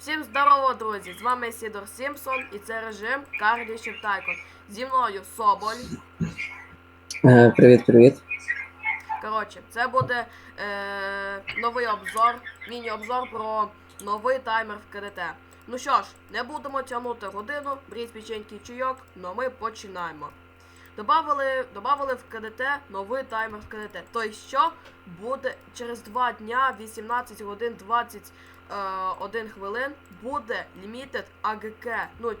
Всім здорово, друзі! З вами Сідор Сімпсон і це режим Карлі Шептайко. Зі мною Соболь. Е, Привіт, привіт. Коротше, це буде е, новий обзор, міні-обзор про новий таймер в КДТ. Ну що ж, не будемо тягнути годину, бріть печенький чайок, но ми починаємо. Добавили, добавили в КДТ новий таймер КДТ. Тобто, що буде через 2 дня, 18 годин 21 хвилин, буде лімітед АГК. Ну,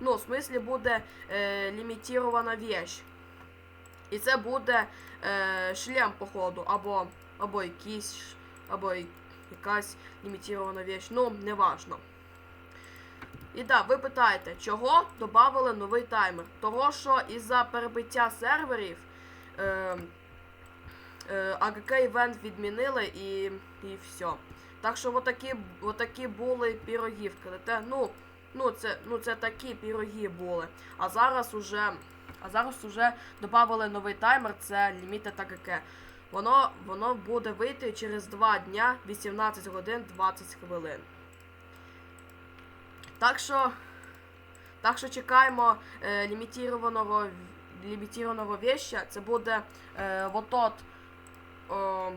ну, в смислі буде е, лімітірована вещь. І це буде е, шлем, походу, або, або якийсь, або якась лімітірована вещь. Ну, неважно. І так, ви питаєте, чого додали новий таймер? Того, що із-за перебиття серверів е, е, АГК івент відмінили і, і все. Так що отакі, отакі були піроги в Ну, ну, це, ну, це такі піроги були. А зараз уже. А зараз уже додали новий таймер, це Limited AGK. Воно, воно буде вийти через 2 дня 18 годин 20 хвилин. Так що. Так що чекаємо е, лімітірованого, лімітірованого веща. Це буде е, вот тот, е,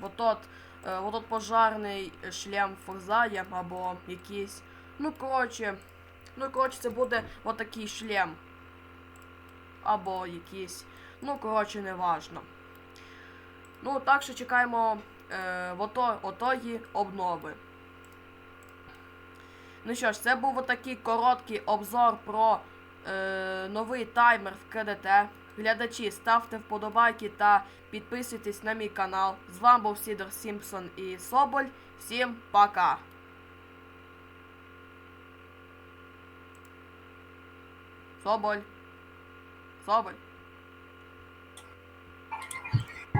вот тот, е, вот тот пожарний шлем Форзая або якийсь. Ну, коротше. Ну, коротше, це буде отакий шлем або якісь. Ну, коротше, не важно. Ну, так що чекаємо е, ото, отої обнови. Ну що ж, це був отакий короткий обзор про е, новий таймер в КДТ. Глядачі, ставте вподобайки та підписуйтесь на мій канал. З вами був Сідор Сімпсон і Соболь. Всім пока! Соболь. Соболь.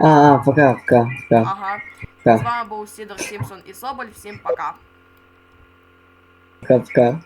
А, пока, пока, пока, Ага. З вами був Сідор Сімпсон і Соболь. Всім пока. Пока, пока.